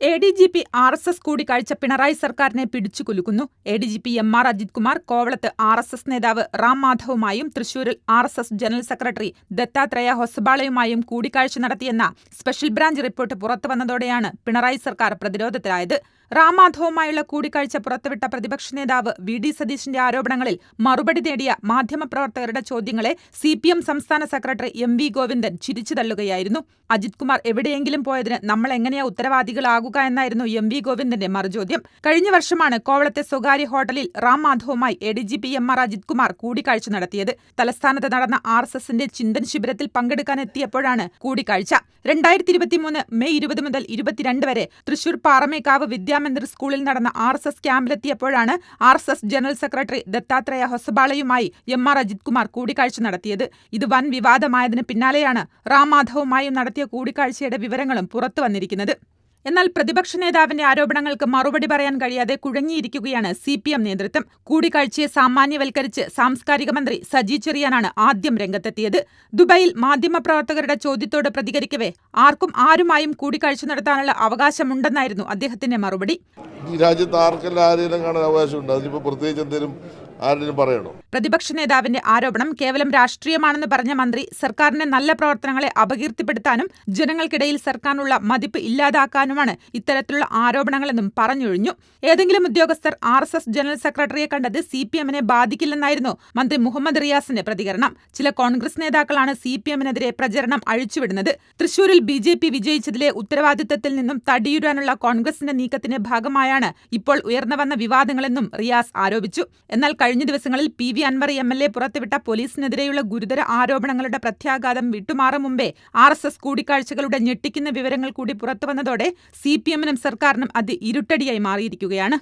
A D G P R S S കൂടിക്കാഴ്ച പിണറായി സർക്കാരിനെ പിടിച്ചു പിടിച്ചുകുലുക്കുന്നു A D G P M R Ajith Kumar കോവളത്ത് R S S നേതാവ് റാം മാധവുമായും തൃശൂരിൽ R S S general secretary Dattatreya ഹൊസബാളയുമായും കൂടിക്കാഴ്ച നടത്തിയെന്ന സ്പെഷ്യൽ ബ്രാഞ്ച് റിപ്പോർട്ട് പുറത്തുവന്നതോടെയാണ് പിണറായി സർക്കാർ പ്രതിരോധത്തിലായത്. റാം മാധവുമായുള്ള കൂടിക്കാഴ്ച പുറത്തുവിട്ട പ്രതിപക്ഷ നേതാവ് വി ഡി സതീശിന്റെ ആരോപണങ്ങളിൽ മറുപടി നേടിയ മാധ്യമപ്രവർത്തകരുടെ ചോദ്യങ്ങളെ സി പി എം സംസ്ഥാന സെക്രട്ടറി എം വി ഗോവിന്ദൻ ചിരിച്ചു തള്ളുകയായിരുന്നു. അജിത് കുമാർ എവിടെയെങ്കിലും പോയതിന് നമ്മൾ എങ്ങനെയാ ഉത്തരവാദികളാകുക എന്നായിരുന്നു എം വി ഗോവിന്ദന്റെ മറുചോദ്യം. കഴിഞ്ഞ വർഷമാണ് കോവളത്തെ സ്വകാര്യ ഹോട്ടലിൽ Ram മാധവുമായി A D G P M R Ajith Kumar കൂടിക്കാഴ്ച നടത്തിയത്. തലസ്ഥാനത്ത് നടന്ന ആർ എസ് എസിന്റെ ചിന്തൻ ശിബിരത്തിൽ പങ്കെടുക്കാനെത്തിയപ്പോഴാണ് കൂടിക്കാഴ്ച. രണ്ടായിരത്തി ഇരുപത്തിമൂന്ന് മെയ് ഇരുപത് മുതൽ ഇരുപത്തിരണ്ട് വരെ തൃശൂർ പാറമേക്കാവ് വിദ്യാമന്ദിർ സ്കൂളിൽ നടന്ന R S S ക്യാമ്പിലെത്തിയപ്പോഴാണ് R S S general secretary Dattatreya ഹൊസബാളയുമായി M R Ajith Kumar കൂടിക്കാഴ്ച നടത്തിയത്. ഇത് വൻ വിവാദമായതിന് പിന്നാലെയാണ് റാം മാധവുമായും നടത്തിയ കൂടിക്കാഴ്ചയുടെ വിവരങ്ങളും പുറത്തു പുറത്തുവന്നിരിക്കുന്നത് എന്നാൽ പ്രതിപക്ഷ നേതാവിന്റെ ആരോപണങ്ങൾക്ക് മറുപടി പറയാൻ കഴിയാതെ കുഴങ്ങിയിരിക്കുകയാണ് സി പി എം നേതൃത്വം. കൂടിക്കാഴ്ചയെ സാമാന്യവൽക്കരിച്ച് സാംസ്കാരിക മന്ത്രി സജി ചെറിയാനാണ് ആദ്യം രംഗത്തെത്തിയത്. ദുബായിൽ മാധ്യമപ്രവർത്തകരുടെ ചോദ്യത്തോട് പ്രതികരിക്കവേ ആർക്കും ആരുമായും കൂടിക്കാഴ്ച നടത്താനുള്ള അവകാശമുണ്ടെന്നായിരുന്നു അദ്ദേഹത്തിന്റെ മറുപടി. ഈ രാജ്യത്ത് ആർക്കെല്ലാം ആരെങ്കിലും കാണാൻ അവകാശമുണ്ട്? അതിനിപ്പോൾ പ്രത്യേകിച്ച് എന്തെങ്കിലും ആരെങ്കിലും പറയണോ? പ്രതിപക്ഷ നേതാവിന്റെ ആരോപണം കേവലം രാഷ്ട്രീയമാണെന്ന് പറഞ്ഞ മന്ത്രി സർക്കാരിന്റെ നല്ല പ്രവർത്തനങ്ങളെ അപകീർത്തിപ്പെടുത്താനും ജനങ്ങൾക്കിടയിൽ സർക്കാരിനുള്ള മതിപ്പ് ഇല്ലാതാക്കാനുമാണ് ഇത്തരത്തിലുള്ള ആരോപണങ്ങളെന്നും പറഞ്ഞൊഴിഞ്ഞു. ഏതെങ്കിലും ഉദ്യോഗസ്ഥർ ആർ ജനറൽ സെക്രട്ടറിയെ കണ്ടത് സി പി എമ്മിനെ ബാധിക്കില്ലെന്നായിരുന്നു മന്ത്രി മുഹമ്മദ് റിയാസിന്റെ പ്രതികരണം. ചില കോൺഗ്രസ് നേതാക്കളാണ് സി പി എമ്മിനെതിരെ പ്രചരണം അഴിച്ചുവിടുന്നത്. തൃശൂരിൽ ബി ജെ പി വിജയിച്ചതിലെ ഉത്തരവാദിത്തത്തിൽ നിന്നും തടിയുരാനുള്ള കോൺഗ്രസിന്റെ നീക്കത്തിന്റെ ഭാഗമായാണ് ഇപ്പോൾ ഉയർന്നു വന്ന വിവാദങ്ങളെന്നും റിയാസ് ആരോപിച്ചു. എന്നാൽ കഴിഞ്ഞ ദിവസങ്ങളിൽ P V Anvar M L A പുറത്തുവിട്ട പോലീസിനെതിരെയുള്ള ഗുരുതര ആരോപണങ്ങളുടെ പ്രത്യാഘാതം വിട്ടുമാറും മുമ്പേ ആർ എസ് എസ് കൂടിക്കാഴ്ചകളുടെ ഞെട്ടിക്കുന്ന വിവരങ്ങൾ കൂടി പുറത്തുവന്നതോടെ സി പി എമ്മിനും സർക്കാരിനും അത് ഇരുട്ടടിയായി മാറിയിരിക്കുകയാണ്.